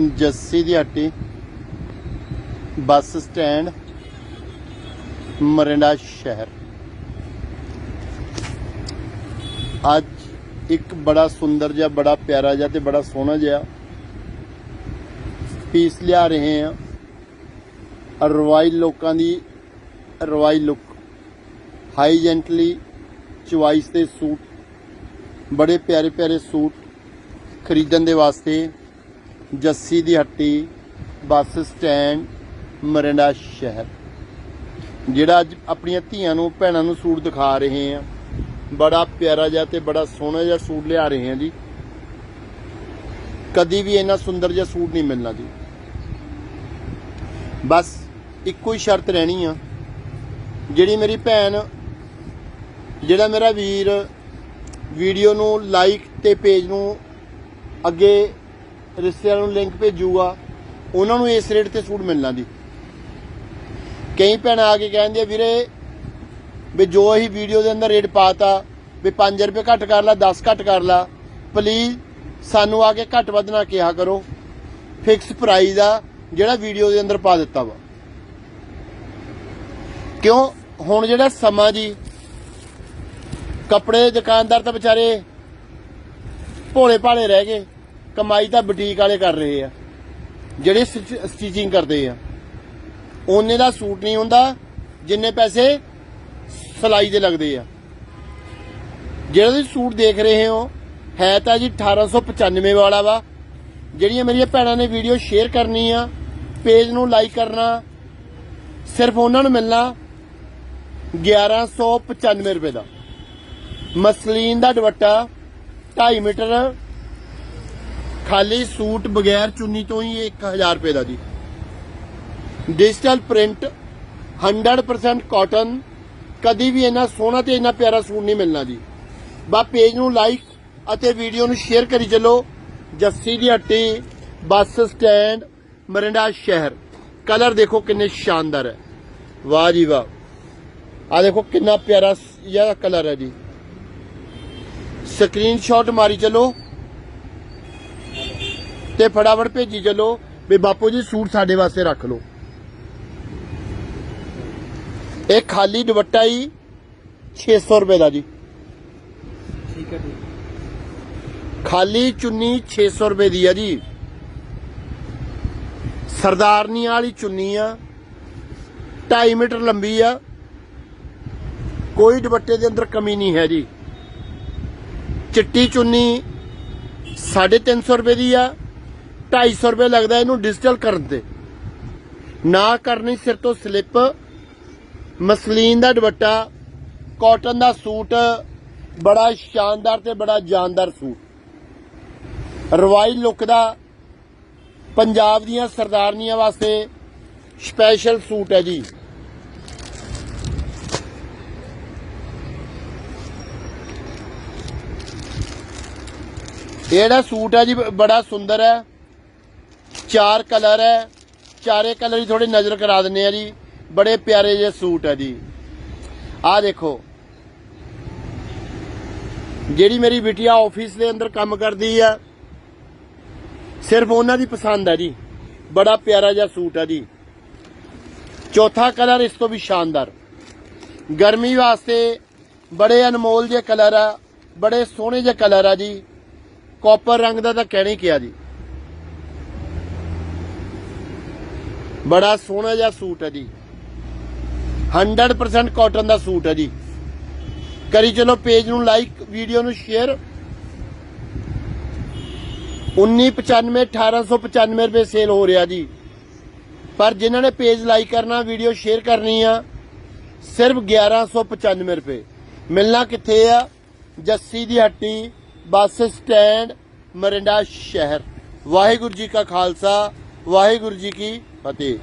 ਜੱਸੀ ਦੀ ਹੱਟੀ bus stand, Morinda ਸ਼ਹਿਰ। ਅੱਜ ਇੱਕ ਬੜਾ ਸੁੰਦਰ ਜਿਹਾ, ਬੜਾ ਪਿਆਰਾ ਜਿਹਾ ਤੇ ਬੜਾ ਸੋਹਣਾ ਜਿਹਾ ਪੀਸ ਲਿਆ ਰਹੇ ਹਾਂ। ਰਵਾਈ ਲੋਕਾਂ ਦੀ ਰਵਾਈ ਲੁੱਕ ਹਾਈ ਜੈਂਟਲੀ ਚੁਆਇਸ ਦੇ ਸੂਟ, ਬੜੇ ਪਿਆਰੇ ਪਿਆਰੇ ਸੂਟ ਖਰੀਦਣ ਦੇ ਵਾਸਤੇ ਜੱਸੀ ਦੀ ਹੱਟੀ, ਬੱਸ ਸਟੈਂਡ, ਮਰਿੰਡਾ ਸ਼ਹਿਰ। ਜਿਹੜਾ ਅੱਜ ਆਪਣੀਆਂ ਧੀਆਂ ਨੂੰ, ਭੈਣਾਂ ਨੂੰ ਸੂਟ ਦਿਖਾ ਰਹੇ ਆ ਬੜਾ ਪਿਆਰਾ ਜਿਹਾ ਤੇ ਬੜਾ ਸੋਹਣਾ ਜਿਹਾ ਸੂਟ ਲਿਆ ਰਹੇ ਆ ਜੀ। ਕਦੀ ਵੀ ਇੰਨਾ ਸੁੰਦਰ ਜਿਹਾ ਸੂਟ ਨਹੀਂ ਮਿਲਣਾ ਜੀ। ਬਸ ਇੱਕੋ ਹੀ ਸ਼ਰਤ ਰਹਿਣੀ ਆ। ਜਿਹੜੀ ਮੇਰੀ ਭੈਣ, ਜਿਹੜਾ ਮੇਰਾ ਵੀਰ ਵੀਡੀਓ ਨੂੰ ਲਾਈਕ ਤੇ ਪੇਜ ਨੂੰ ਅੱਗੇ ਰਿਸ਼ਤੇਦਾਰਾਂ ਨੂੰ ਲਿੰਕ ਭੇਜੂਗਾ, ਉਹਨਾਂ ਨੂੰ ਇਸ ਰੇਟ ਤੇ ਸੂਟ ਮਿਲਣਾ ਦੀ ਕਈ ਭੈਣਾਂ ਆ ਕੇ ਕਹਿੰਦੇ ਆ ਵੀਰੇ, ਵੀ ਜੋ ਅਸੀਂ ਵੀਡੀਓ ਦੇ ਅੰਦਰ ਰੇਟ ਪਾਤਾ, ਵੀ 5 ਰੁਪਏ ਘੱਟ ਕਰ ਲਾ 10 ਘੱਟ ਕਰ ਲਾ ਪਲੀਜ਼ ਸਾਨੂੰ ਆ ਕੇ ਘੱਟ ਵੱਧ ਨਾ ਕਿਹਾ ਕਰੋ। ਫਿਕਸ ਪ੍ਰਾਈਸ ਆ, ਜਿਹੜਾ ਵੀਡੀਓ ਦੇ ਅੰਦਰ ਪਾ ਦਿੱਤਾ ਵਾ। ਕਿਉਂ? ਹੁਣ ਜਿਹੜਾ ਸਮਾਂ ਜੀ, ਕੱਪੜੇ ਦੇ ਦੁਕਾਨਦਾਰ ਤਾਂ ਵਿਚਾਰੇ ਭੋਲੇ ਭਾਲੇ ਰਹਿ ਗਏ। ਕਮਾਈ ਤਾਂ ਬੁਟੀਕ ਵਾਲੇ ਕਰ ਰਹੇ ਆ, ਜਿਹੜੇ ਸਟਿਚਿੰਗ ਕਰਦੇ ਆ। ਉਹਨੇ ਦਾ ਸੂਟ ਨਹੀਂ ਹੁੰਦਾ, ਜਿੰਨੇ ਪੈਸੇ ਸਲਾਈ ਦੇ ਲੱਗਦੇ ਆ। ਜਿਹੜਾ ਤੁਸੀਂ ਸੂਟ ਦੇਖ ਰਹੇ ਹੋ, ਹੈ ਤਾਂ ਜੀ 1895 ਵਾਲਾ ਵਾ। ਜਿਹੜੀਆਂ ਮੇਰੀਆਂ ਭੈਣਾਂ ਨੇ ਵੀਡੀਓ ਸ਼ੇਅਰ ਕਰਨੀ ਆ, ਪੇਜ ਨੂੰ ਲਾਈਕ ਕਰਨਾ, ਸਿਰਫ ਉਹਨਾਂ ਨੂੰ ਮਿਲਣਾ 1195 ਰੁਪਏ ਦਾ। ਮਸਲੀਨ ਦਾ ਦੁਪੱਟਾ 2.5 ਮੀਟਰ ਖਾਲੀ ਸੂਟ ਬਗੈਰ ਚੁੰਨੀ ਤੋਂ ਹੀ 1000 ਰੁਪਏ ਦਾ ਜੀ। ਡਿਜੀਟਲ ਪ੍ਰਿੰਟ 100% ਕਾਟਨ ਕਦੀ ਵੀ ਇੰਨਾ ਸੋਹਣਾ ਤੇ ਇੰਨਾ ਪਿਆਰਾ ਸੂਟ ਨਹੀਂ ਮਿਲਣਾ ਜੀ। ਬਾ ਪੇਜ ਨੂੰ ਲਾਈਕ ਅਤੇ ਵੀਡੀਓ ਨੂੰ ਸ਼ੇਅਰ ਕਰੀ ਚੱਲੋ। ਜੱਸੀ ਦੀ ਹੱਟੀ, ਬੱਸ ਸਟੈਂਡ ਮਰਿੰਡਾ ਸ਼ਹਿਰ। ਕਲਰ ਦੇਖੋ ਕਿੰਨੇ ਸ਼ਾਨਦਾਰ ਹੈ। ਵਾਹ ਜੀ ਵਾਹ। ਆ ਦੇਖੋ ਕਿੰਨਾ ਪਿਆਰਾ ਇਹ ਕਲਰ ਹੈ ਜੀ। ਸਕਰੀਨਸ਼ਾਟ ਮਾਰੀ ਚੱਲੋ। ਤੇ ਫਟਾਫਟ ਭੇਜੀ ਚੱਲੋ ਵੀ ਬਾਪੂ ਜੀ ਸੂਟ ਸਾਡੇ ਵਾਸਤੇ ਰੱਖ ਲਓ। ਇਹ ਖਾਲੀ ਦੁਪੱਟਾ ਹੀ 600 ਰੁਪਏ ਦਾ ਜੀ। ਠੀਕ ਹੈ ਜੀ। ਖਾਲੀ ਚੁੰਨੀ 600 ਰੁਪਏ ਦੀ ਆ ਜੀ। ਸਰਦਾਰਨੀ ਵਾਲੀ ਚੁੰਨੀ ਆ। 2.5 ਮੀਟਰ ਲੰਬੀ ਆ। ਕੋਈ ਦੁਪੱਟੇ ਦੇ ਅੰਦਰ ਕਮੀ ਨਹੀਂ ਹੈ ਜੀ। ਚਿੱਟੀ ਚੁੰਨੀ 350 ਰੁਪਏ ਦੀ ਆ। 250 ਰੁਪਏ ਲੱਗਦਾ ਇਹਨੂੰ ਡਿਜੀਟਲ ਕਰਨ ਤੇ। ਨਾ ਕਰਨੀ ਸਿਰ ਤੋਂ ਸਲਿੱਪ ਮਸਲੀਨ ਦਾ ਦੁਪੱਟਾ ਕਾਟਨ ਦਾ ਸੂਟ, ਬੜਾ ਸ਼ਾਨਦਾਰ ਤੇ ਬੜਾ ਜਾਨਦਾਰ ਸੂਟ। ਰਵਾਈ ਲੁੱਕ ਦਾ ਪੰਜਾਬ ਦੀਆਂ ਸਰਦਾਰਨੀਆਂ ਵਾਸਤੇ ਸਪੈਸ਼ਲ ਸੂਟ ਹੈ ਜੀ। ਇਹ ਜਿਹੜਾ ਸੂਟ ਹੈ ਜੀ, ਬੜਾ ਸੁੰਦਰ ਹੈ। ਚਾਰ ਕਲਰ ਹੈ। ਚਾਰੇ ਕਲਰ ਹੀ ਥੋੜੇ ਨਜ਼ਰ ਕਰਾ ਦਿੰਨੇ ਆ ਜੀ। ਬੜੇ ਪਿਆਰੇ ਜਿਹੇ ਸੂਟ ਹੈ ਜੀ। ਆਹ ਦੇਖੋ। ਜਿਹੜੀ ਮੇਰੀ ਬਿਟੀਆ ਆਫਿਸ ਦੇ ਅੰਦਰ ਕੰਮ ਕਰਦੀ ਆ, ਸਿਰਫ ਉਹਨਾਂ ਦੀ ਪਸੰਦ ਹੈ ਜੀ। ਬੜਾ ਪਿਆਰਾ ਜਿਹਾ ਸੂਟ ਹੈ ਜੀ। ਚੌਥਾ ਕਲਰ ਇਸ ਤੋਂ ਵੀ ਸ਼ਾਨਦਾਰ। ਗਰਮੀ ਵਾਸਤੇ ਬੜੇ ਅਨਮੋਲ ਜਿਹੇ ਕਲਰ ਆ, ਬੜੇ ਸੋਹਣੇ ਜਿਹੇ ਕਲਰ ਆ ਜੀ। ਕਾਪਰ ਰੰਗ ਦਾ ਤਾਂ ਕਹਿਣਾ ਹੀ ਕਿਹਾ ਜੀ। ਬੜਾ ਸੋਹਣਾ ਜਿਹਾ ਸੂਟ ਹੈ ਜੀ। 100% ਕਾਟਨ ਦਾ ਸੂਟ ਹੈ ਜੀ। ਕਰੀ ਚਲੋ ਪੇਜ ਨੂੰ ਲਾਈਕ ਵੀਡੀਓ ਨੂੰ ਸ਼ੇਅਰ 1995 1895 ਰੁਪਏ ਸੇਲ ਹੋ ਰਿਹਾ ਜੀ। ਪਰ ਜਿਨ੍ਹਾਂ ਨੇ ਪੇਜ ਲਾਈਕ ਕਰਨਾ ਵੀਡੀਓ ਸ਼ੇਅਰ ਕਰਨੀ ਆ, ਸਿਰਫ 1195 ਰੁਪਏ। ਮਿਲਣਾ ਕਿੱਥੇ ਆ? ਜੱਸੀ ਦੀ ਹੱਟੀ, ਬੱਸ ਸਟੈਂਡ ਮਰਿੰਡਾ ਸ਼ਹਿਰ। ਵਾਹਿਗੁਰੂ ਜੀ ਕਾ ਖਾਲਸਾ, ਵਾਹਿਗੁਰੂ ਜੀ ਕੀ 老弟